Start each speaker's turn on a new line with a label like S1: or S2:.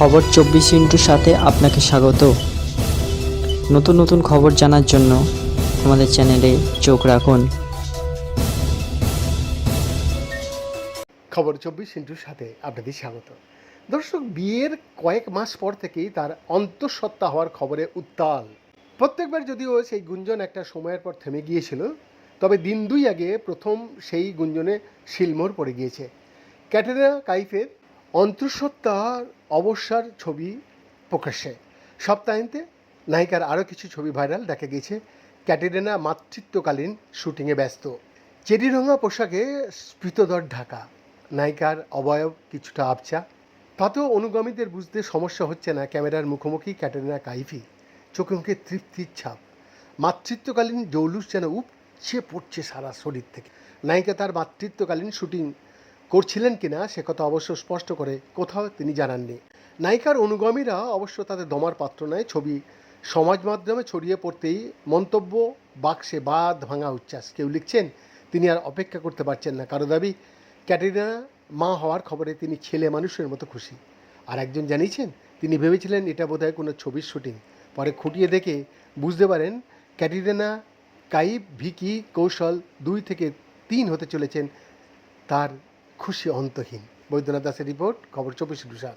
S1: খবর চব্বিশ ইন্টুর সাথে আপনাকে স্বাগত। নতুন নতুন খবর জানার জন্য আমাদের চ্যানেলে চোখ রাখুন।
S2: খবর চব্বিশ ইন্টুর সাথে আপনাদের স্বাগত। দর্শক, বিয়ের কয়েক মাস পর থেকেই তার অন্তঃসত্ত্বা হওয়ার খবরে উত্তাল। প্রত্যেকবার যদিও সেই গুঞ্জন একটা সময়ের পর থেমে গিয়েছিল, তবে দিন দুই আগে প্রথম সেই গুঞ্জনে শিলমোহর পড়ে গিয়েছে। ক্যাটেরিনা কাইফের অন্তঃসত্ত্বার অবসর ছবি প্রকাশ্যে। সপ্তাহান্তে নায়িকার আরও কিছু ছবি ভাইরাল, দেখা গিয়েছে ক্যাটেরিনা মাতৃত্বকালীন শুটিংয়ে ব্যস্ত। চেরিরঙা পোশাকে স্ফীতদর ঢাকা। নায়িকার অবয়ব কিছুটা আবচা তাতেও অনুগামীদের বুঝতে সমস্যা হচ্ছে না ক্যামেরার মুখোমুখি ক্যাটেরিনা কাইফি। চোখে মুখে তৃপ্তির ছাপ। মাতৃত্বকালীন জৌলুস যেন উপচে পড়ছে সারা শরীর থেকে। নায়িকা তার মাতৃত্বকালীন শুটিং করছিলেন কিনা সে কথা অবশ্য স্পষ্ট করে কোথাও তিনি জানাননি। নায়িকার অনুগামীরা অবশ্য তাদের দমার পাত্র নয়, ছবি সমাজ মাধ্যমে ছড়িয়ে পড়তেই মন্তব্য, বাক্সে বাদ, ভাঙা উচ্ছ্বাস। কেউ লিখছেন, তিনি আর অপেক্ষা করতে পারছেন না। কারও দাবি, ক্যাটেরিনা মা হওয়ার খবরে তিনি ছেলে মানুষের মতো খুশি। আর একজন জানিয়েছেন, তিনি ভেবেছিলেন এটা বোধহয় কোনো ছবির শুটিং। পরে খুঁটিয়ে দেখে বুঝতে পারেন, ক্যাটেরিনা, কাইব, ভিকি, কৌশল দুই থেকে তিন হতে চলেছেন তার খুশি অন্তহীন। বৈদ্যনাথ দাসের রিপোর্ট খবর চব্বিশ দুসাদ